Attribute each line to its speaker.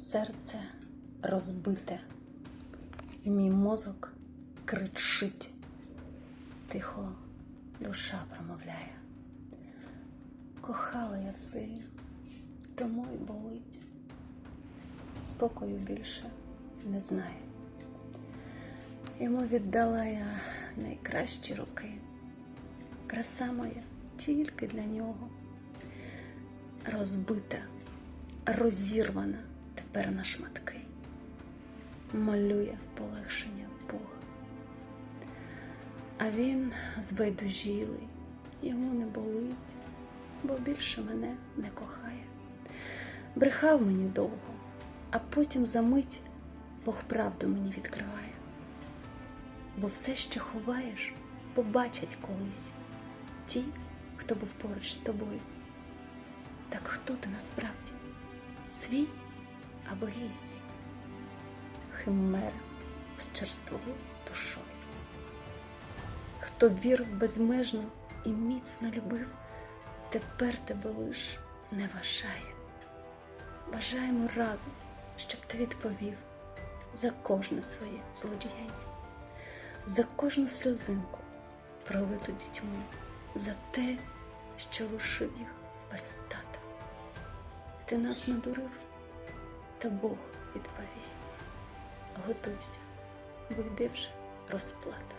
Speaker 1: серце розбите, мій мозок кричить, тихо душа промовляє. Кохала я сильно, тому й болить. Спокою більше не знає. Йому віддала я найкращі роки. Краса моя тільки для нього. Розбита, розірвана тепер на шматки. Молює полегшення в Бога. А він збайдужілий, йому не болить, бо більше мене не кохає. Брехав мені довго, а потім за мить Бог правду мені відкриває. Бо все, що ховаєш, побачать колись ті, хто був поруч з тобою. Так хто ти насправді? Свій або гість? Химера з черствовою душою. Хто вірив безмежно і міцно любив, тепер тебе лиш зневажає. Бажаємо разом, щоб ти відповів за кожне своє злодіяння, за кожну сльозинку, пролиту дітьми, за те, що лишив їх без тата. Ти нас надурив, та Бог відповість. Готуйся, бо йде вже розплата.